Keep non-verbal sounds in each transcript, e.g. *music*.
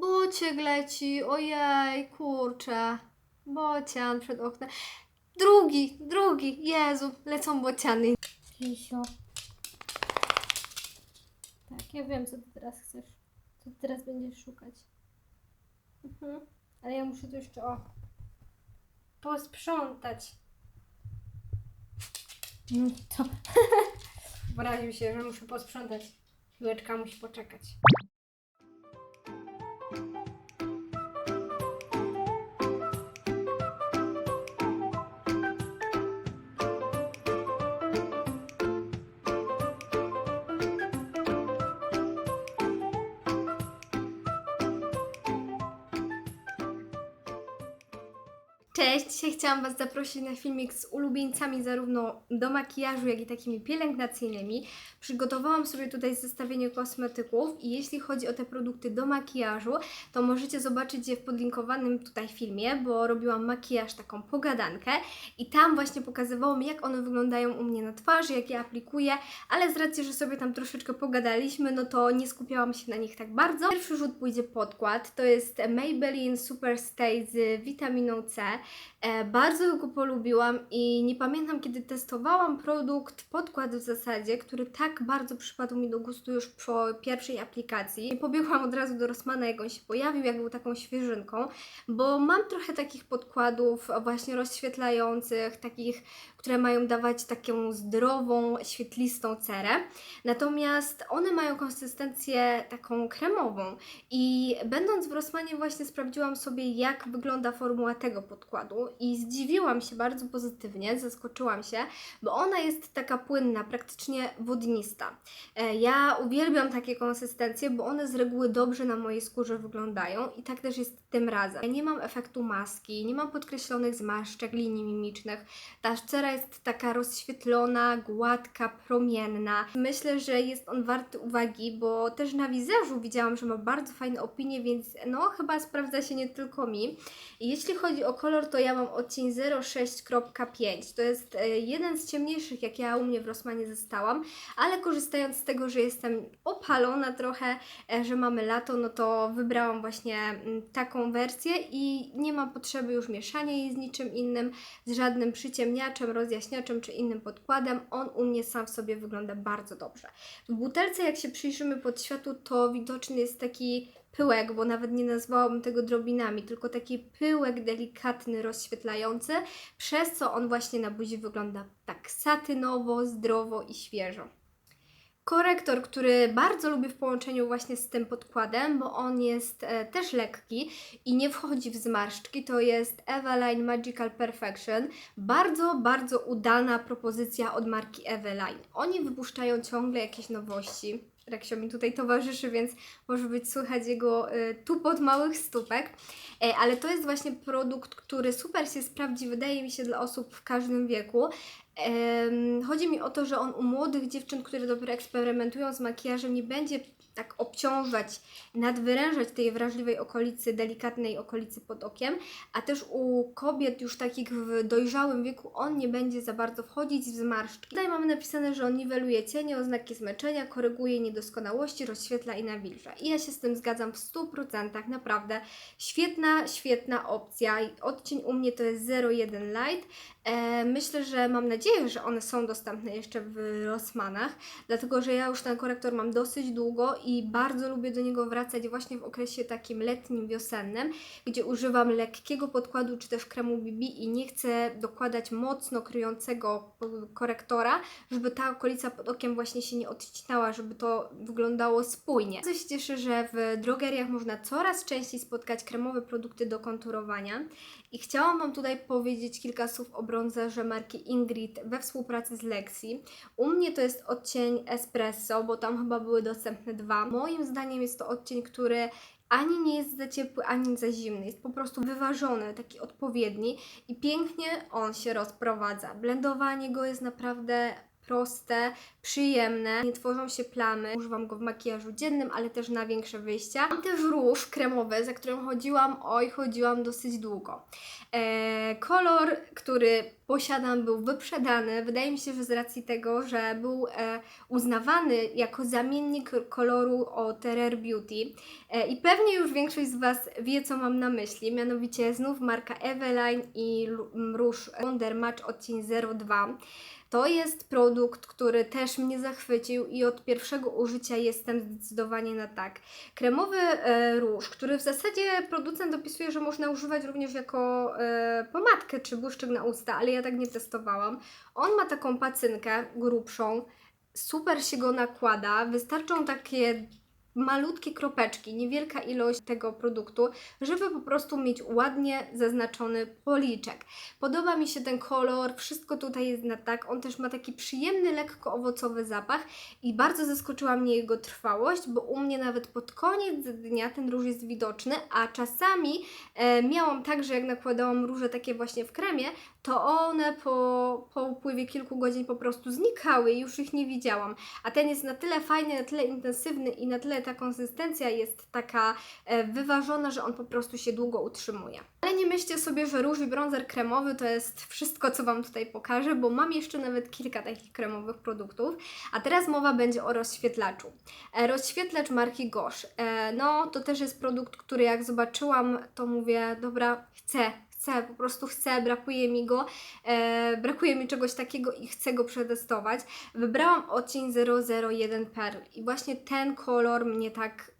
Bociek leci, ojej, kurczę. Bocian przed oknem. Drugi, drugi, Jezu, lecą bociany. Kisio. Tak, ja wiem, co ty teraz chcesz. Co ty teraz będziesz szukać. Mhm. Ale ja muszę to jeszcze, o, posprzątać. No to... *laughs* Poraził się, że muszę posprzątać. Piłeczka musi poczekać. Dzisiaj chciałam Was zaprosić na filmik z ulubieńcami zarówno do makijażu, jak i takimi pielęgnacyjnymi. Przygotowałam sobie tutaj zestawienie kosmetyków i jeśli chodzi o te produkty do makijażu, to możecie zobaczyć je w podlinkowanym tutaj filmie, bo robiłam makijaż, taką pogadankę i tam właśnie pokazywałam, jak one wyglądają u mnie na twarzy, jak je aplikuję, ale z racji, że sobie tam troszeczkę pogadaliśmy, no to nie skupiałam się na nich tak bardzo. Pierwszy rzut pójdzie podkład, to jest Maybelline Super Stay z witaminą C. E, bardzo go polubiłam i nie pamiętam, kiedy testowałam produkt, podkład w zasadzie, który tak bardzo przypadł mi do gustu już po pierwszej aplikacji. I pobiegłam od razu do Rossmana, jak on się pojawił, jak był taką świeżynką, bo mam trochę takich podkładów właśnie rozświetlających, takich, które mają dawać taką zdrową, świetlistą cerę. Natomiast one mają konsystencję taką kremową i będąc w Rossmanie właśnie sprawdziłam sobie, jak wygląda formuła tego podkładu i zdziwiłam się bardzo pozytywnie, zaskoczyłam się, bo ona jest taka płynna, praktycznie wodnista. E, Ja uwielbiam takie konsystencje, bo one z reguły dobrze na mojej skórze wyglądają i tak też jest tym razem. Ja nie mam efektu maski, nie mam podkreślonych zmarszczek, linii mimicznych. Ta cera jest taka rozświetlona, gładka, promienna. Myślę, że jest on warty uwagi, bo też na wizerzu widziałam, że ma bardzo fajne opinie, więc no chyba sprawdza się nie tylko mi. Jeśli chodzi o kolor, to ja mam odcień 06.5. To jest e, jeden z ciemniejszych, jak ja u mnie w Rossmanie zostałam, ale korzystając z tego, że jestem opalona trochę, e, że mamy lato, no to wybrałam właśnie mm, taką wersję i nie ma potrzeby już mieszania jej z niczym innym, z żadnym przyciemniaczem, rozjaśniaczem czy innym podkładem. On u mnie sam w sobie wygląda bardzo dobrze. W butelce, jak się przyjrzymy pod światło, to widoczny jest taki pyłek, bo nawet nie nazwałabym tego drobinami, tylko taki pyłek delikatny, rozświetlający, przez co on właśnie na buzi wygląda tak satynowo, zdrowo i świeżo. Korektor, który bardzo lubię w połączeniu właśnie z tym podkładem, bo on jest e, też lekki i nie wchodzi w zmarszczki, to jest Eveline Magical Perfection. Bardzo, bardzo udana propozycja od marki Eveline. Oni wypuszczają ciągle jakieś nowości. Reksio mi tutaj towarzyszy, więc może być słychać jego y, tupot małych stópek. E, ale to jest właśnie produkt, który super się sprawdzi, wydaje mi się, dla osób w każdym wieku. Chodzi mi o to, że on u młodych dziewczyn, które dopiero eksperymentują z makijażem, nie będzie tak obciążać, nadwyrężać tej wrażliwej okolicy, delikatnej okolicy pod okiem, a też u kobiet już takich w dojrzałym wieku on nie będzie za bardzo wchodzić w zmarszczki. Tutaj mamy napisane, że on niweluje cienie, oznaki zmęczenia, koryguje niedoskonałości, rozświetla i nawilża. I ja się z tym zgadzam w 100%, naprawdę świetna, świetna opcja. Odcień u mnie to jest 01 Light. E, myślę, że mam nadzieję, że one są dostępne jeszcze w Rossmanach, dlatego że ja już ten korektor mam dosyć długo i bardzo lubię do niego wracać właśnie w okresie takim letnim, wiosennym, gdzie używam lekkiego podkładu czy też kremu BB i nie chcę dokładać mocno kryjącego korektora, żeby ta okolica pod okiem właśnie się nie odcinała, żeby to wyglądało spójnie. Bardzo się cieszę, że w drogeriach można coraz częściej spotkać kremowe produkty do konturowania i chciałam Wam tutaj powiedzieć kilka słów o bronzerze marki Ingrid we współpracy z Lexi. U mnie to jest odcień Espresso, bo tam chyba były dostępne dwa. Moim zdaniem jest to odcień, który ani nie jest za ciepły, ani za zimny. Jest po prostu wyważony, taki odpowiedni i pięknie on się rozprowadza. Blendowanie go jest naprawdę proste, przyjemne, nie tworzą się plamy. Używam go w makijażu dziennym, ale też na większe wyjścia. Mam też róż kremowy, za którym chodziłam, oj, chodziłam dosyć długo. E, kolor, który posiadam, był wyprzedany. Wydaje mi się, że z racji tego, że był e, uznawany jako zamiennik koloru od Rare Beauty. E, I pewnie już większość z Was wie, co mam na myśli. Mianowicie znów marka Eveline i róż Wonder Match odcień 02. To jest produkt, który też mnie zachwycił i od pierwszego użycia jestem zdecydowanie na tak. Kremowy e, róż, który w zasadzie producent opisuje, że można używać również jako e, pomadkę czy błyszczyk na usta, ale ja tak nie testowałam. On ma taką pacynkę grubszą, super się go nakłada, wystarczą takie malutkie kropeczki, niewielka ilość tego produktu, żeby po prostu mieć ładnie zaznaczony policzek. Podoba mi się ten kolor, wszystko tutaj jest na tak. On też ma taki przyjemny, lekko owocowy zapach i bardzo zaskoczyła mnie jego trwałość, bo u mnie nawet pod koniec dnia ten róż jest widoczny, a czasami e, miałam tak, że jak nakładałam róże takie właśnie w kremie, to one po, po upływie kilku godzin po prostu znikały i już ich nie widziałam. A ten jest na tyle fajny, na tyle intensywny i na tyle ta konsystencja jest taka e, wyważona, że on po prostu się długo utrzymuje. Ale nie myślcie sobie, że róż i bronzer kremowy to jest wszystko, co Wam tutaj pokażę, bo mam jeszcze nawet kilka takich kremowych produktów. A teraz mowa będzie o rozświetlaczu. E, rozświetlacz marki Gosh. E, no, to też jest produkt, który jak zobaczyłam, to mówię, dobra, chcę, chcę, po prostu chcę, brakuje mi go, e, brakuje mi czegoś takiego i chcę go przetestować. Wybrałam odcień 001 Pearl i właśnie ten kolor mnie tak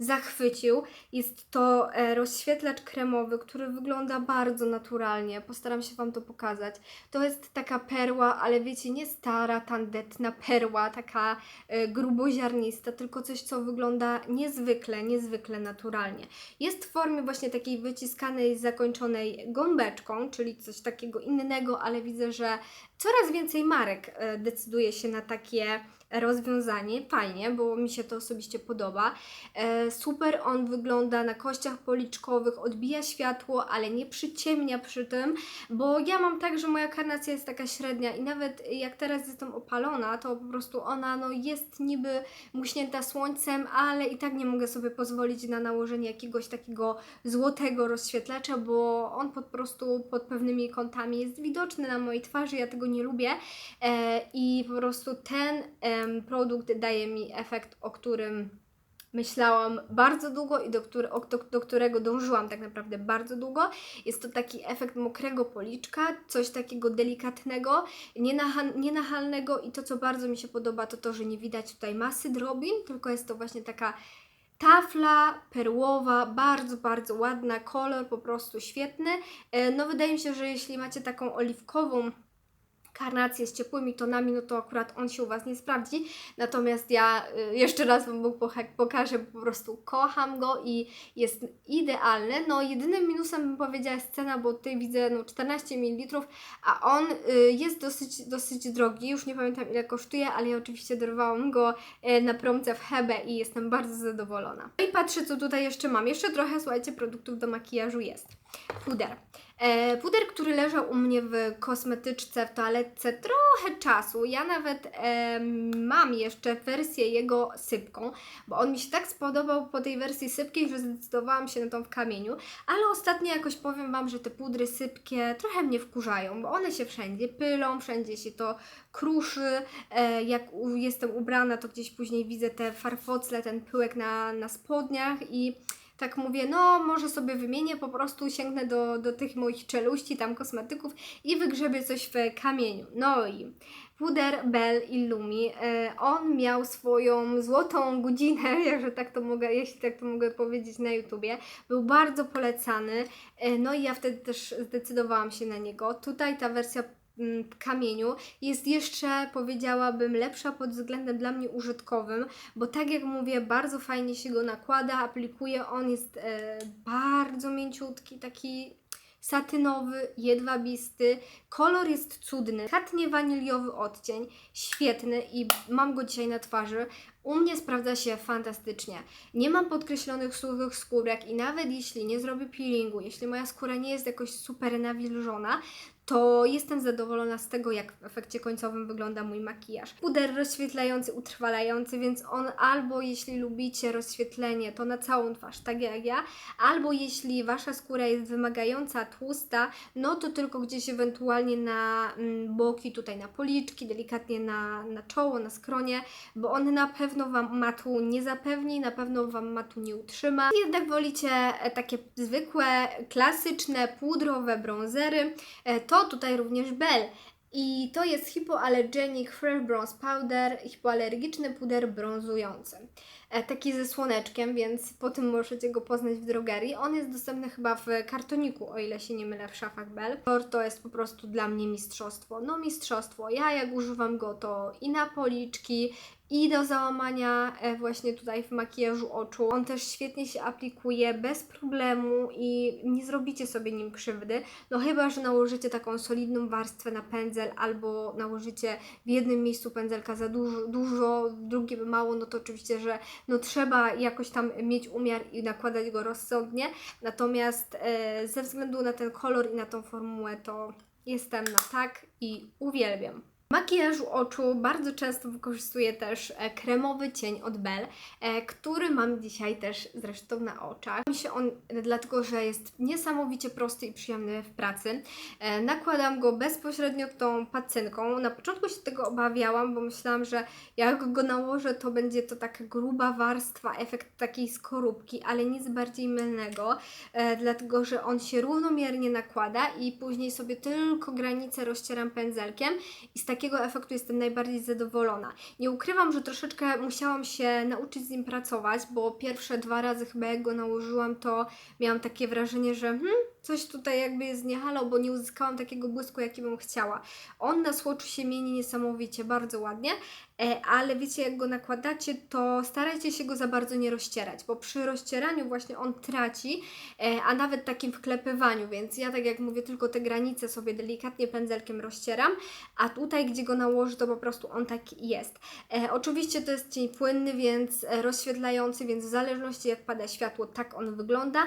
zachwycił. Jest to e, rozświetlacz kremowy, który wygląda bardzo naturalnie. Postaram się Wam to pokazać. To jest taka perła, ale wiecie, nie stara, tandetna perła, taka e, gruboziarnista, tylko coś, co wygląda niezwykle, niezwykle naturalnie. Jest w formie właśnie takiej wyciskanej, zakończonej gąbeczką, czyli coś takiego innego, ale widzę, że coraz więcej marek e, decyduje się na takie rozwiązanie. Fajnie, bo mi się to osobiście podoba. E, super on wygląda na kościach policzkowych, odbija światło, ale nie przyciemnia przy tym, bo ja mam tak, że moja karnacja jest taka średnia i nawet jak teraz jestem opalona, to po prostu ona no, jest niby muśnięta słońcem, ale i tak nie mogę sobie pozwolić na nałożenie jakiegoś takiego złotego rozświetlacza, bo on po prostu pod pewnymi kątami jest widoczny na mojej twarzy, ja tego nie lubię e, i po prostu ten em, produkt daje mi efekt, o którym myślałam bardzo długo i do, który, do, do którego dążyłam tak naprawdę bardzo długo. Jest to taki efekt mokrego policzka, coś takiego delikatnego, nienachalnego i to, co bardzo mi się podoba, to to, że nie widać tutaj masy drobin, tylko jest to właśnie taka tafla perłowa, bardzo, bardzo ładna, kolor po prostu świetny. E, No wydaje mi się, że jeśli macie taką oliwkową karnację z ciepłymi tonami, no to akurat on się u Was nie sprawdzi. Natomiast ja y, jeszcze raz Wam pokażę, po prostu kocham go i jest idealny. No jedynym minusem bym powiedziała jest cena, bo tutaj widzę no, 14 ml, a on y, jest dosyć, dosyć drogi. Już nie pamiętam ile kosztuje, ale ja oczywiście dorwałam go y, na promce w Hebe i jestem bardzo zadowolona. No i patrzę co tutaj jeszcze mam. Jeszcze trochę, słuchajcie, produktów do makijażu jest. Puder. E, puder, który leżał u mnie w kosmetyczce, w toaletce trochę czasu. Ja nawet em, mam jeszcze wersję jego sypką, bo on mi się tak spodobał po tej wersji sypkiej, że zdecydowałam się na tą w kamieniu. Ale ostatnio jakoś powiem Wam, że te pudry sypkie trochę mnie wkurzają, bo one się wszędzie pylą, wszędzie się to kruszy. E, jak jestem ubrana, to gdzieś później widzę te farfocle, ten pyłek na, na spodniach i tak mówię, no może sobie wymienię, po prostu sięgnę do, do tych moich czeluści, tam kosmetyków i wygrzebię coś w kamieniu. No i puder Bell Illumi, e, on miał swoją złotą godzinę, *laughs* jakże tak to mogę, jeśli tak to mogę powiedzieć na YouTubie, był bardzo polecany, e, no i ja wtedy też zdecydowałam się na niego. Tutaj ta wersja kamieniu jest jeszcze, powiedziałabym, lepsza pod względem dla mnie użytkowym, bo tak jak mówię, bardzo fajnie się go nakłada, aplikuje, on jest e, bardzo mięciutki, taki satynowy, jedwabisty, kolor jest cudny, katnie waniliowy odcień, świetny i mam go dzisiaj na twarzy. U mnie sprawdza się fantastycznie. Nie mam podkreślonych suchych skórek i nawet jeśli nie zrobię peelingu, jeśli moja skóra nie jest jakoś super nawilżona, to jestem zadowolona z tego, jak w efekcie końcowym wygląda mój makijaż. Puder rozświetlający, utrwalający, więc on albo jeśli lubicie rozświetlenie, to na całą twarz, tak jak ja, albo jeśli wasza skóra jest wymagająca, tłusta, no to tylko gdzieś ewentualnie na mm, boki, tutaj na policzki, delikatnie na, na czoło, na skronie, bo on na pewno Wam matu nie zapewni, na pewno Wam matu nie utrzyma. Jednak wolicie e, takie zwykłe, klasyczne, pudrowe bronzery, e, tutaj również Bell. I to jest Hypoallergenic Fresh Bronze Powder, hipoalergiczny puder brązujący. E, taki ze słoneczkiem, więc po tym możecie go poznać w drogerii. On jest dostępny chyba w kartoniku, o ile się nie mylę, w szafach Bell. To jest po prostu dla mnie mistrzostwo. No mistrzostwo. Ja jak używam go to i na policzki, i do załamania e, właśnie tutaj w makijażu oczu. On też świetnie się aplikuje bez problemu i nie zrobicie sobie nim krzywdy. No chyba, że nałożycie taką solidną warstwę na pędzel albo nałożycie w jednym miejscu pędzelka za dużo, dużo w drugim mało, no to oczywiście, że no trzeba jakoś tam mieć umiar i nakładać go rozsądnie. Natomiast e, ze względu na ten kolor i na tą formułę to jestem na tak i uwielbiam. Makijażu oczu bardzo często wykorzystuję też e, kremowy cień od Bell, e, który mam dzisiaj też zresztą na oczach. Mi się on dlatego, że jest niesamowicie prosty i przyjemny w pracy. E, Nakładam go bezpośrednio tą pacynką. Na początku się tego obawiałam, bo myślałam, że jak go nałożę, to będzie to taka gruba warstwa, efekt takiej skorupki, ale nic bardziej mylnego, dlatego że on się równomiernie nakłada i później sobie tylko granice rozcieram pędzelkiem i z takiego efektu jestem najbardziej zadowolona. Nie ukrywam, że troszeczkę musiałam się nauczyć z nim pracować, bo pierwsze dwa razy chyba jak go nałożyłam, to miałam takie wrażenie, że hmm, coś tutaj jakby halo, bo nie uzyskałam takiego błysku, jaki bym chciała. On na słoczu się mieni niesamowicie, bardzo ładnie, e, ale wiecie, jak go nakładacie, to starajcie się go za bardzo nie rozcierać, bo przy rozcieraniu właśnie on traci, e, a nawet takim wklepywaniu, więc ja tak jak mówię, tylko te granice sobie delikatnie pędzelkiem rozcieram, a tutaj, gdzie go nałożę, to po prostu on tak jest. E, oczywiście to jest cień płynny, więc rozświetlający, więc w zależności jak pada światło, tak on wygląda.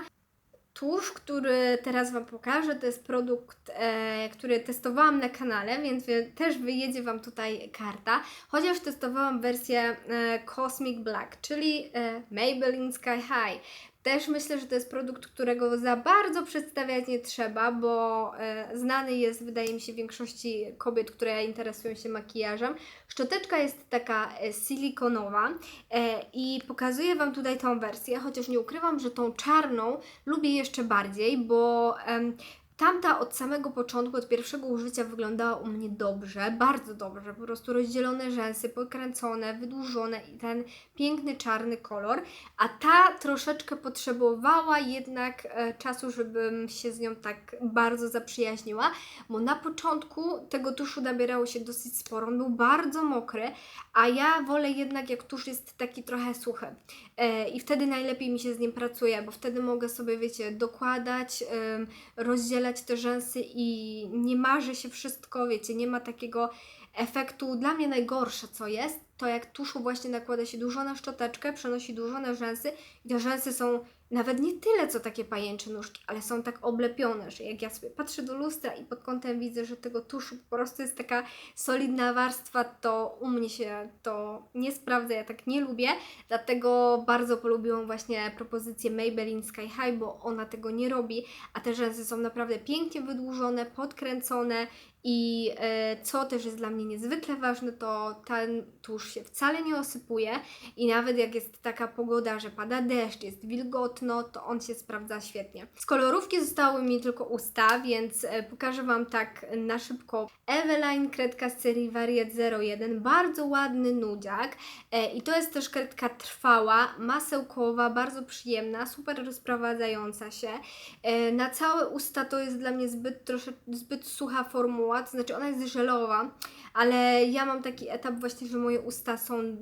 Tusz, który teraz Wam pokażę, to jest produkt, e, który testowałam na kanale, więc wie, też wyjedzie Wam tutaj karta. Chociaż testowałam wersję e, Cosmic Black, czyli e, Maybelline Sky High. Też myślę, że to jest produkt, którego za bardzo przedstawiać nie trzeba, bo e, znany jest, wydaje mi się, większości kobiet, które interesują się makijażem. Szczoteczka jest taka e, silikonowa e, i pokazuję Wam tutaj tą wersję, chociaż nie ukrywam, że tą czarną lubię jeszcze bardziej, bo Tamta od samego początku, od pierwszego użycia wyglądała u mnie dobrze, bardzo dobrze, po prostu rozdzielone rzęsy, pokręcone, wydłużone i ten piękny czarny kolor, a ta troszeczkę potrzebowała jednak e, czasu, żebym się z nią tak bardzo zaprzyjaźniła, bo na początku tego tuszu nabierało się dosyć sporo, on był bardzo mokry, a ja wolę jednak jak tusz jest taki trochę suchy. E, i wtedy najlepiej mi się z nim pracuje, bo wtedy mogę sobie, wiecie, dokładać, em, rozdzielać te rzęsy i nie marzy się wszystko, wiecie, nie ma takiego efektu. Dla mnie najgorsze, co jest, to jak tuszu właśnie nakłada się dużo na szczoteczkę, przenosi dużo na rzęsy i te rzęsy są nawet nie tyle, co takie pajęcze nóżki, ale są tak oblepione, że jak ja sobie patrzę do lustra i pod kątem widzę, że tego tuszu po prostu jest taka solidna warstwa, to u mnie się to nie sprawdza, ja tak nie lubię, dlatego bardzo polubiłam właśnie propozycję Maybelline Sky High, bo ona tego nie robi, a te rzęsy są naprawdę pięknie wydłużone, podkręcone i e, co też jest dla mnie niezwykle ważne, to ten tusz się wcale nie osypuje i nawet jak jest taka pogoda, że pada deszcz, jest wilgotno, to on się sprawdza świetnie. Z kolorówki zostały mi tylko usta, więc e, pokażę Wam tak na szybko. Eveline kredka z serii Variet 01, bardzo ładny nudziak e, i to jest też kredka trwała, masełkowa, bardzo przyjemna, super rozprowadzająca się. E, na całe usta to jest dla mnie zbyt, trosze, zbyt sucha formuła, to znaczy ona jest żelowa, ale ja mam taki etap właśnie, że moje usta są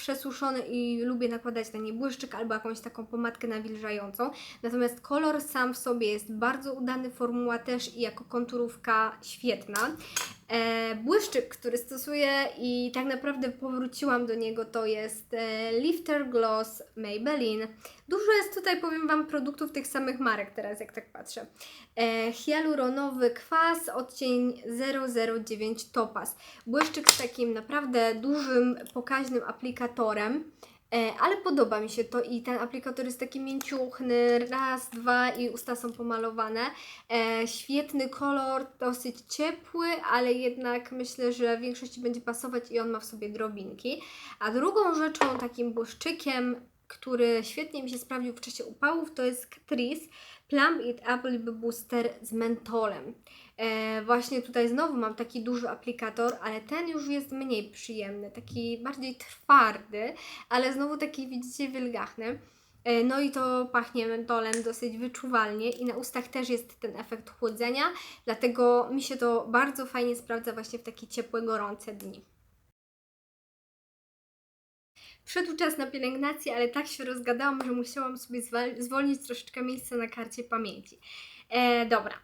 przesuszone i lubię nakładać na nie błyszczyk albo jakąś taką pomadkę nawilżającą. Natomiast kolor sam w sobie jest bardzo udany, formuła też i jako konturówka świetna. E, błyszczyk, który stosuję i tak naprawdę powróciłam do niego, to jest e, Lifter Gloss Maybelline. Dużo jest tutaj, powiem Wam, produktów tych samych marek teraz, jak tak patrzę. E, hialuronowy kwas, odcień 009 Topaz. Błyszczyk z takim naprawdę dużym, pokaźnym aplikatorem. E, ale podoba mi się to i ten aplikator jest taki mięciuchny, raz, dwa i usta są pomalowane. E, świetny kolor, dosyć ciepły, ale jednak myślę, że w większości będzie pasować i on ma w sobie drobinki. A drugą rzeczą, takim błyszczykiem, który świetnie mi się sprawdził w czasie upałów, to jest Catrice Plump It Apple Booster z mentolem. E, właśnie tutaj znowu mam taki duży aplikator, ale ten już jest mniej przyjemny, taki bardziej twardy, ale znowu taki widzicie wilgachny. E, no i to pachnie mentolem dosyć wyczuwalnie i na ustach też jest ten efekt chłodzenia, dlatego mi się to bardzo fajnie sprawdza właśnie w takie ciepłe, gorące dni. Przyszedł czas na pielęgnację, ale tak się rozgadałam, że musiałam sobie zwolnić troszeczkę miejsca na karcie pamięci. E, dobra.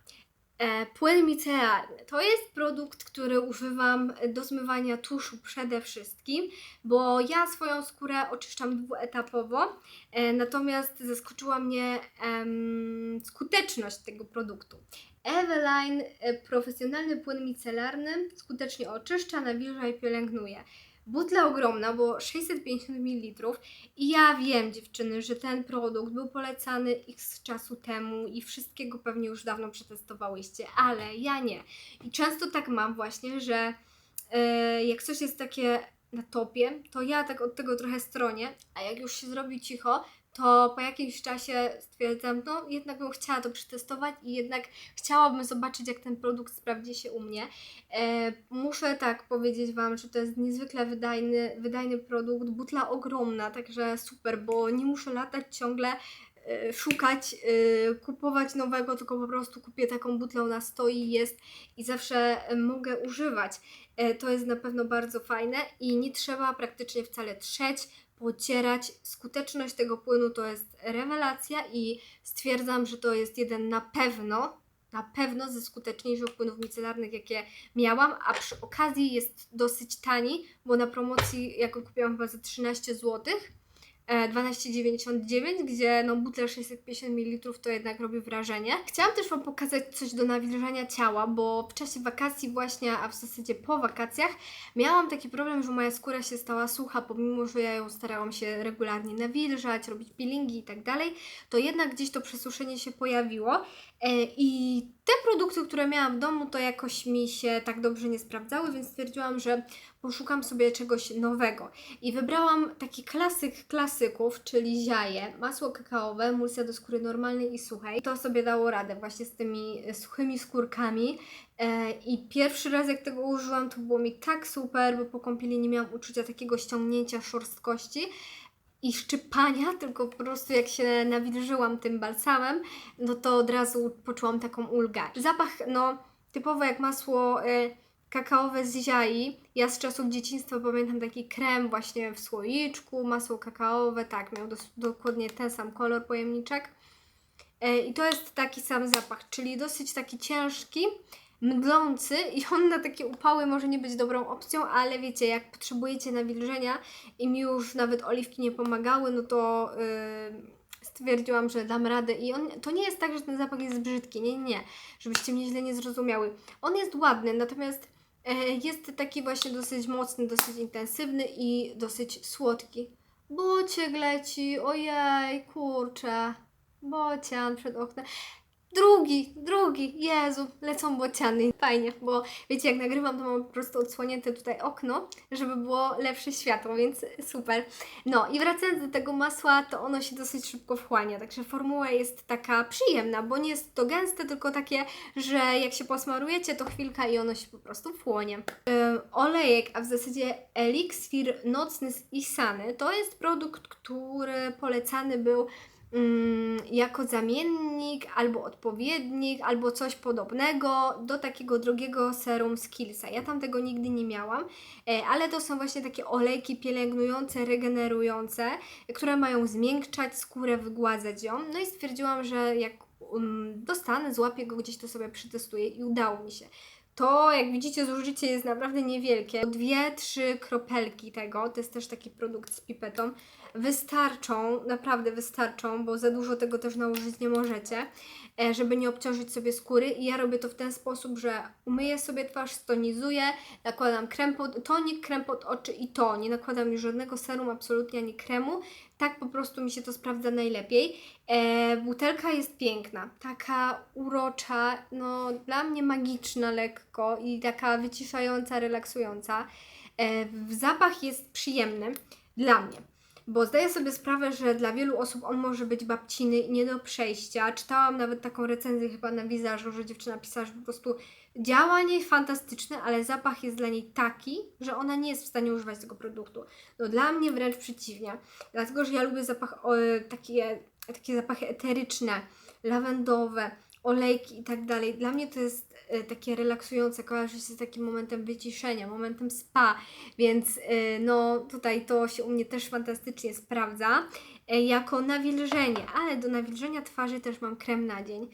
E, płyn micelarny to jest produkt, który używam do zmywania tuszu przede wszystkim, bo ja swoją skórę oczyszczam dwuetapowo, e, natomiast zaskoczyła mnie em, skuteczność tego produktu. Eveline e, profesjonalny płyn micelarny skutecznie oczyszcza, nawilża i pielęgnuje. Butla ogromna, bo 650 ml i ja wiem dziewczyny, że ten produkt był polecany x czasu temu i wszystkiego pewnie już dawno przetestowałyście, ale ja nie. I często tak mam właśnie, że yy, jak coś jest takie na topie, to ja tak od tego trochę stronię, a jak już się zrobi cicho, to po jakimś czasie stwierdzam, no jednak bym chciała to przetestować i jednak chciałabym zobaczyć, jak ten produkt sprawdzi się u mnie. E, muszę tak powiedzieć Wam, że to jest niezwykle wydajny, wydajny produkt, butla ogromna, także super, bo nie muszę latać ciągle e, szukać, e, kupować nowego, tylko po prostu kupię taką butlę, ona stoi, jest i zawsze e, mogę używać. To jest na pewno bardzo fajne i nie trzeba praktycznie wcale trzeć, pocierać. Skuteczność tego płynu to jest rewelacja i stwierdzam, że to jest jeden na pewno, na pewno ze skuteczniejszych płynów micelarnych, jakie miałam, a przy okazji jest dosyć tani, bo na promocji, jaką kupiłam chyba za 13 złotych, 12,99, gdzie no butle 650 ml to jednak robi wrażenie. Chciałam też Wam pokazać coś do nawilżania ciała, bo w czasie wakacji właśnie, a w zasadzie po wakacjach, miałam taki problem, że moja skóra się stała sucha, pomimo, że ja ją starałam się regularnie nawilżać, robić peelingi i tak dalej, to jednak gdzieś to przesuszenie się pojawiło e, i te produkty, które miałam w domu, to jakoś mi się tak dobrze nie sprawdzały, więc stwierdziłam, że poszukam sobie czegoś nowego. I wybrałam taki klasyk klasyków, czyli ziaje, masło kakaowe, emulsja do skóry normalnej i suchej. To sobie dało radę właśnie z tymi e, suchymi skórkami. E, I pierwszy raz jak tego użyłam, to było mi tak super, bo po kąpieli nie miałam uczucia takiego ściągnięcia szorstkości i szczypania, tylko po prostu jak się nawilżyłam tym balsamem, no to od razu poczułam taką ulgę. Zapach, no, typowo jak masło y, kakaowe z ziai. Ja z czasów dzieciństwa pamiętam taki krem właśnie w słoiczku, masło kakaowe, tak, miał dos- dokładnie ten sam kolor pojemniczek. E, I to jest taki sam zapach, czyli dosyć taki ciężki, mdlący i on na takie upały może nie być dobrą opcją, ale wiecie, jak potrzebujecie nawilżenia i mi już nawet oliwki nie pomagały, no to yy, stwierdziłam, że dam radę i on, to nie jest tak, że ten zapach jest brzydki, nie, nie, żebyście mnie źle nie zrozumiały. On jest ładny, natomiast e, jest taki właśnie dosyć mocny, dosyć intensywny i dosyć słodki. Bociek leci, ojej, kurczę, bocian przed oknem. Drugi, drugi, Jezu, lecą bociany. Fajnie, bo wiecie, jak nagrywam, to mam po prostu odsłonięte tutaj okno, żeby było lepsze światło, więc super. No i wracając do tego masła, to ono się dosyć szybko wchłania, także formuła jest taka przyjemna, bo nie jest to gęste, tylko takie, że jak się posmarujecie, to chwilka i ono się po prostu wchłonie. Ym, olejek, a w zasadzie eliksir nocny z Isany, to jest produkt, który polecany był jako zamiennik albo odpowiednik, albo coś podobnego do takiego drogiego serum z Killsa. Ja tam tego nigdy nie miałam, e, ale to są właśnie takie olejki pielęgnujące, regenerujące, które mają zmiękczać skórę, wygładzać ją. No i stwierdziłam, że jak um, dostanę, złapię go gdzieś, to sobie przetestuję i udało mi się. To jak widzicie zużycie jest naprawdę niewielkie. Dwie, trzy kropelki tego, to jest też taki produkt z pipetą, wystarczą, naprawdę wystarczą, bo za dużo tego też nałożyć nie możecie, e, żeby nie obciążyć sobie skóry. I ja robię to w ten sposób, że umyję sobie twarz, stonizuję, nakładam krem pod, tonik, krem pod oczy i to. Nie nakładam już żadnego serum, absolutnie ani kremu. Tak po prostu mi się to sprawdza najlepiej. E, butelka jest piękna, taka urocza, no dla mnie magiczna lekko i taka wyciszająca, relaksująca. E, zapach jest przyjemny dla mnie. Bo zdaję sobie sprawę, że dla wielu osób on może być babciny i nie do przejścia. Czytałam nawet taką recenzję chyba na wizażu, że dziewczyna pisała, że po prostu działanie fantastyczne, ale zapach jest dla niej taki, że ona nie jest w stanie używać tego produktu. No dla mnie wręcz przeciwnie. Dlatego, że ja lubię zapach, o, takie, takie zapachy eteryczne, lawendowe, olejki i tak dalej. Dla mnie to jest e, takie relaksujące, kojarzy się z takim momentem wyciszenia, momentem spa, więc e, no tutaj to się u mnie też fantastycznie sprawdza e, jako nawilżenie, ale do nawilżenia twarzy też mam krem na dzień.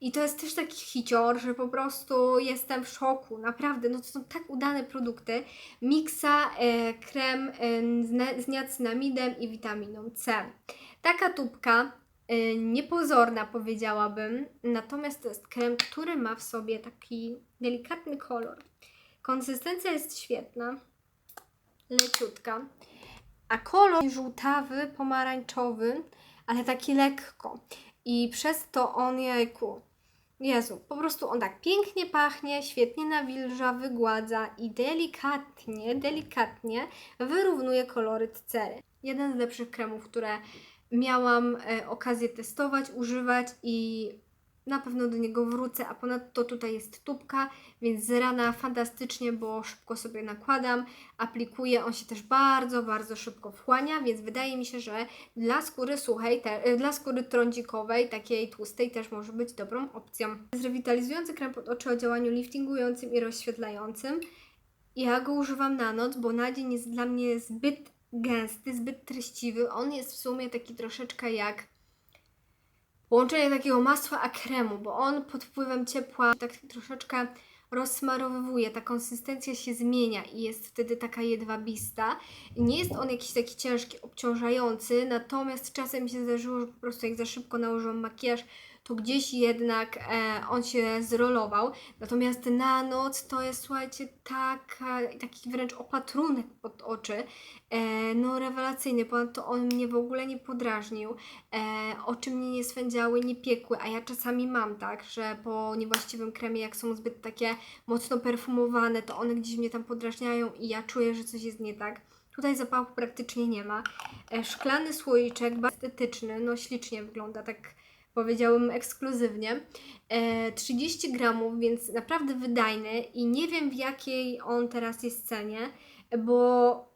I to jest też taki hicior, że po prostu jestem w szoku, naprawdę, no to są tak udane produkty. Mixa, e, krem e, z, niacinamidem i witaminą C. Taka tubka niepozorna powiedziałabym, natomiast to jest krem, który ma w sobie taki delikatny kolor. Konsystencja jest świetna, leciutka, a kolor żółtawy, pomarańczowy, ale taki lekko. I przez to on, jajku, Jezu, po prostu on tak pięknie pachnie, świetnie nawilża, wygładza i delikatnie, delikatnie wyrównuje koloryt cery. Jeden z lepszych kremów, które miałam e, okazję testować, używać i na pewno do niego wrócę, a ponadto tutaj jest tubka, więc z rana fantastycznie, bo szybko sobie nakładam, aplikuję, on się też bardzo, bardzo szybko wchłania, więc wydaje mi się, że dla skóry suchej, te, e, dla skóry trądzikowej, takiej tłustej też może być dobrą opcją. Jest rewitalizujący krem pod oczy o działaniu liftingującym i rozświetlającym. Ja go używam na noc, bo na dzień jest dla mnie zbyt gęsty, zbyt treściwy. On jest w sumie taki troszeczkę jak połączenie takiego masła a kremu, bo on pod wpływem ciepła tak troszeczkę rozsmarowywuje, ta konsystencja się zmienia i jest wtedy taka jedwabista. Nie jest on jakiś taki ciężki, obciążający, natomiast czasem mi się zdarzyło, że po prostu jak za szybko nałożyłam makijaż, to gdzieś jednak e, on się zrolował. Natomiast na noc to jest, słuchajcie, taka, taki wręcz opatrunek pod oczy. E, no rewelacyjny, ponadto on mnie w ogóle nie podrażnił. E, oczy mnie nie swędziały, nie piekły, a ja czasami mam tak, że po niewłaściwym kremie, jak są zbyt takie mocno perfumowane, to one gdzieś mnie tam podrażniają i ja czuję, że coś jest nie tak. Tutaj zapachu praktycznie nie ma. E, szklany słoiczek, bardzo estetyczny, no ślicznie wygląda, tak powiedziałabym ekskluzywnie. E, 30 gramów, więc naprawdę wydajny i nie wiem w jakiej on teraz jest cenie, bo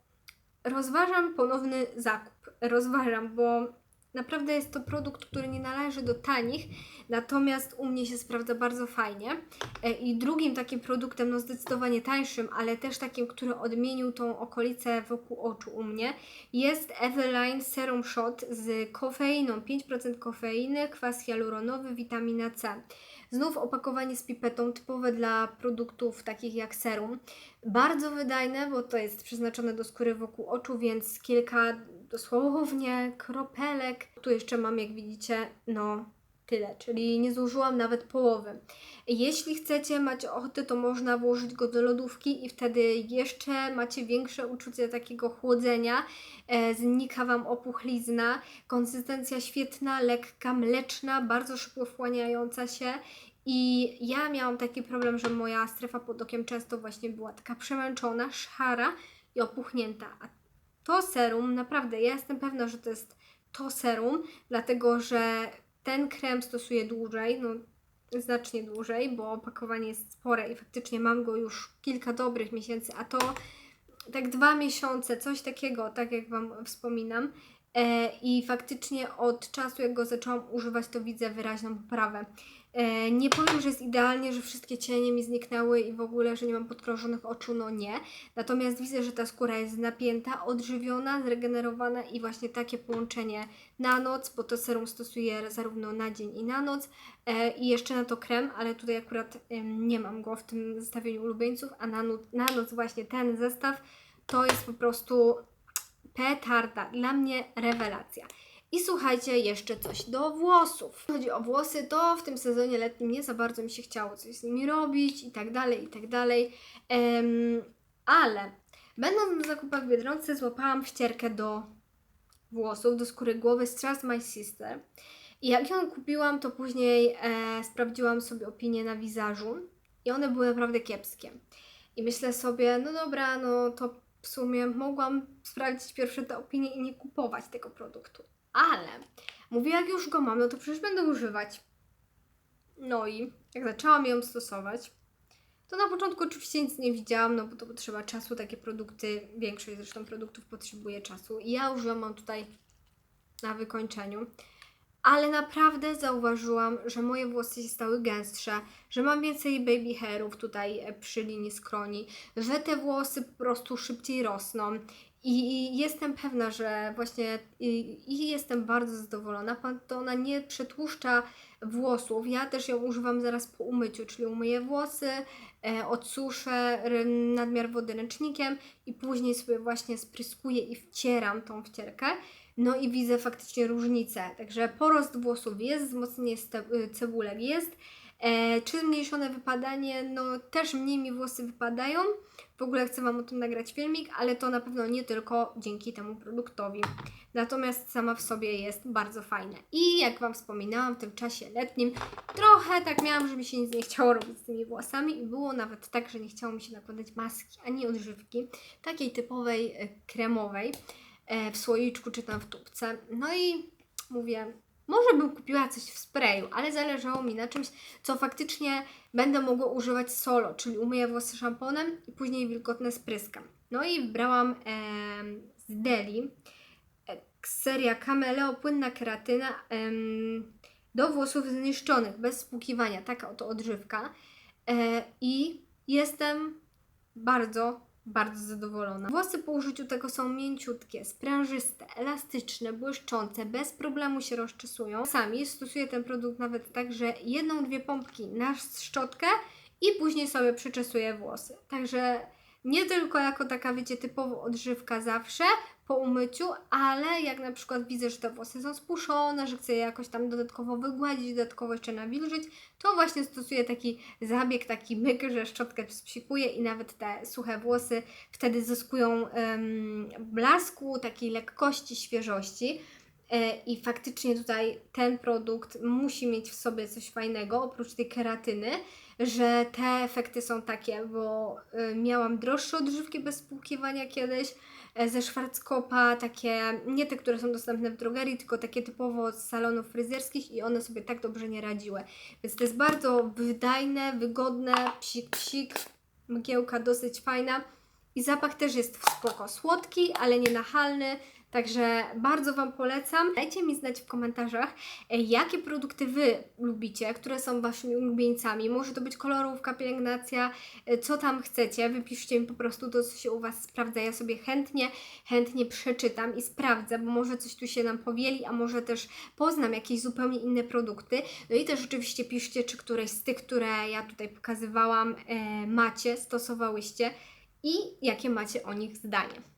rozważam ponowny zakup. Rozważam, bo naprawdę jest to produkt, który nie należy do tanich, natomiast u mnie się sprawdza bardzo fajnie. E, I drugim takim produktem, no zdecydowanie tańszym, ale też takim, który odmienił tą okolicę wokół oczu u mnie, jest Eveline Serum Shot z kofeiną, 5% kofeiny, kwas hialuronowy, witamina C. Znów opakowanie z pipetą, typowe dla produktów takich jak serum. Bardzo wydajne, bo to jest przeznaczone do skóry wokół oczu, więc kilka dosłownie kropelek. Tu jeszcze mam, jak widzicie, no tyle, czyli nie zużyłam nawet połowy. Jeśli chcecie, macie ochotę, to można włożyć go do lodówki i wtedy jeszcze macie większe uczucie takiego chłodzenia. E, znika Wam opuchlizna. Konsystencja świetna, lekka, mleczna, bardzo szybko wchłaniająca się. I ja miałam taki problem, że moja strefa pod okiem często właśnie była taka przemęczona, szara i opuchnięta. A to serum, naprawdę, ja jestem pewna, że to jest to serum, dlatego że ten krem stosuję dłużej, no znacznie dłużej, bo opakowanie jest spore i faktycznie mam go już kilka dobrych miesięcy, a to tak dwa miesiące, coś takiego, tak jak Wam wspominam. E, I faktycznie od czasu, jak go zaczęłam używać, to widzę wyraźną poprawę. E, nie powiem, że jest idealnie, że wszystkie cienie mi zniknęły i w ogóle, że nie mam podkrążonych oczu, no nie. Natomiast widzę, że ta skóra jest napięta, odżywiona, zregenerowana i właśnie takie połączenie na noc, bo to serum stosuję zarówno na dzień i na noc. E, I jeszcze na to krem, ale tutaj akurat nie mam go w tym zestawieniu ulubieńców, a na, no, na noc właśnie ten zestaw to jest po prostu petarda. Dla mnie rewelacja. I słuchajcie, jeszcze coś do włosów. Jeśli chodzi o włosy, to w tym sezonie letnim nie za bardzo mi się chciało coś z nimi robić i tak dalej, i tak dalej. Em, ale będąc w zakupach w Biedronce złapałam wścierkę do włosów, do skóry głowy z Trust My Sister. I jak ją kupiłam, to później e, sprawdziłam sobie opinie na wizażu i one były naprawdę kiepskie. I myślę sobie, no dobra, no to w sumie mogłam sprawdzić pierwsze te opinie i nie kupować tego produktu. Ale mówię, jak już go mam, no to przecież będę używać. No i jak zaczęłam ją stosować, to na początku oczywiście nic nie widziałam, no bo to potrzeba czasu, takie produkty, większość zresztą produktów potrzebuje czasu. I ja już ją mam tutaj na wykończeniu. Ale naprawdę zauważyłam, że moje włosy się stały gęstsze, że mam więcej baby hairów tutaj e, przy linii skroni, że te włosy po prostu szybciej rosną. I jestem pewna, że właśnie i, jestem bardzo zadowolona. To ona nie przetłuszcza włosów. Ja też ją używam zaraz po umyciu, czyli umyję włosy, e, odsuszę nadmiar wody ręcznikiem i później sobie właśnie spryskuję i wcieram tą wcierkę. No i widzę faktycznie różnicę. Także porost włosów jest, wzmocnienie y, cebulek jest. E, czy zmniejszone wypadanie? No też mniej mi włosy wypadają. W ogóle chcę Wam o tym nagrać filmik, ale to na pewno nie tylko dzięki temu produktowi. Natomiast sama w sobie jest bardzo fajna. I jak Wam wspominałam, w tym czasie letnim trochę tak miałam, że mi się nic nie chciało robić z tymi włosami i było nawet tak, że nie chciało mi się nakładać maski ani odżywki, takiej typowej e, kremowej e, w słoiczku czy tam w tubce. No i mówię, może bym kupiła coś w sprayu, ale zależało mi na czymś, co faktycznie będę mogła używać solo, czyli umyję włosy szamponem i później wilgotne spryskam. No i wybrałam em, z Deli e, seria Cameleo płynna keratyna em, do włosów zniszczonych, bez spłukiwania, taka oto odżywka. E, I jestem bardzo, bardzo zadowolona. Włosy po użyciu tego są mięciutkie, sprężyste, elastyczne, błyszczące, bez problemu się rozczesują. Sami stosuję ten produkt nawet tak, że jedną, dwie pompki na szczotkę i później sobie przyczesuję włosy. Także nie tylko jako taka, wiecie, typowo odżywka zawsze po umyciu, ale jak na przykład widzę, że te włosy są spuszczone, że chcę je jakoś tam dodatkowo wygładzić, dodatkowo jeszcze nawilżyć, to właśnie stosuję taki zabieg, taki myk, że szczotkę spsikuję i nawet te suche włosy wtedy zyskują em, blasku, takiej lekkości, świeżości. E, I faktycznie tutaj ten produkt musi mieć w sobie coś fajnego, oprócz tej keratyny, że te efekty są takie, bo y, miałam droższe odżywki bez spłukiwania kiedyś e, ze Schwarzkopa, takie nie te, które są dostępne w drogerii, tylko takie typowo z salonów fryzjerskich i one sobie tak dobrze nie radziły. Więc to jest bardzo wydajne, wygodne, psik, psik, mgiełka dosyć fajna. I zapach też jest spoko, słodki, ale nie nachalny, także bardzo Wam polecam. Dajcie mi znać w komentarzach, e, jakie produkty Wy lubicie, które są Waszymi ulubieńcami. Może to być kolorówka, pielęgnacja, e, co tam chcecie. Wypiszcie mi po prostu to, co się u Was sprawdza. Ja sobie chętnie, chętnie przeczytam i sprawdzę, bo może coś tu się nam powieli, a może też poznam jakieś zupełnie inne produkty. No i też oczywiście piszcie, czy któreś z tych, które ja tutaj pokazywałam, e, macie, stosowałyście i jakie macie o nich zdanie.